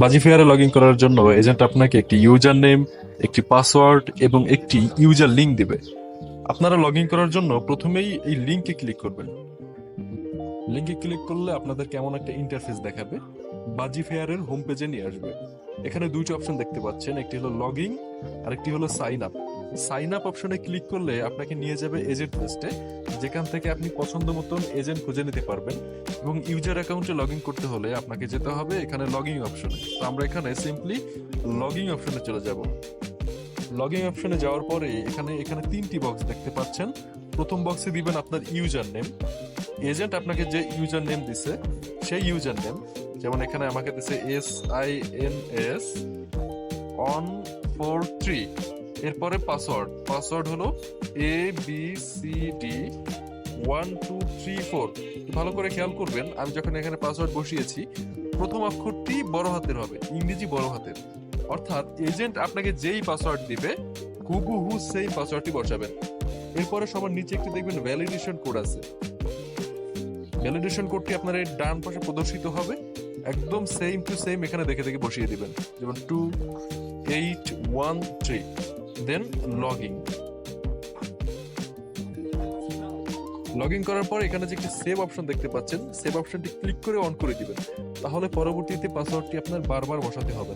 বাজি ফেয়ারে log in করার জন্য এজেন্ট আপনাকে একটি ইউজার নেম একটি পাসওয়ার্ড এবং একটি ইউজার লিঙ্ক দেবে। আপনারা লগ ইন করার জন্য প্রথমেই এই লিঙ্কে ক্লিক করবেন। লিঙ্কে ক্লিক করলে আপনাদের কেমন একটা ইন্টারফেস দেখাবে, বাজি ফেয়ারের হোম পেজে নিয়ে আসবে। এখানে দুইটা অপশন দেখতে পাচ্ছেন, একটি হলো লগইন আর একটি হলো সাইন আপ সাইন আপ অপশনে ক্লিক করলে আপনাকে নিয়ে যাবে এজেন্ট লিস্টে যেখান থেকে আপনি পছন্দ মতন এজেন্ট খুঁজে নিতে পারবেন এবং ইউজার অ্যাকাউন্টে লগ ইন করতে হলে আপনাকে যেতে হবে এখানে লগইন অপশনে তো আমরা এখানে সিম্পলি লগইন অপশনে চলে যাব। লগইন অপশনে যাওয়ার পরে এখানে এখানে তিনটি বক্স দেখতে পাচ্ছেন। প্রথম বক্সে দিবেন আপনার ইউজার নেম এজেন্ট আপনাকে যে ইউজার নেম দিছে, সেই ইউজার নেম যেমন এখানে আমাকে দিছে S I N S on four three এরপরে পাসওয়ার্ড পাসওয়ার্ড হলো A B C D one two three four ভালো করে খেয়াল করবেন, আমি যখন এখানে পাসওয়ার্ড বসিয়েছি, প্রথম অক্ষরটি বড় হাতের হবে, ইংরেজি বড় হাতের। অর্থাৎ এজেন্ট আপনাকে যেই পাসওয়ার্ড দিবে, হুবহু সেই পাসওয়ার্ডটি বসাবেন। এরপরে সবার নিচে একটি দেখবেন ভ্যালিডেশন কোড আছে। ভ্যালিডেশন কোডটি আপনার এই ডান পাশে প্রদর্শিত হবে, একদম সেম টু সেম এখানে দেখে দেখে বসিয়ে দিবেন। যেমন two eight one three then log in করার পর এখানে যে একটি সেভ অপশন দেখতে পাচ্ছেন সেভ অপশনটি ক্লিক করে অন করে দিবেন। তাহলে পরবর্তীতে পাসওয়ার্ডটি আপনার বারবার বসাতে হবে।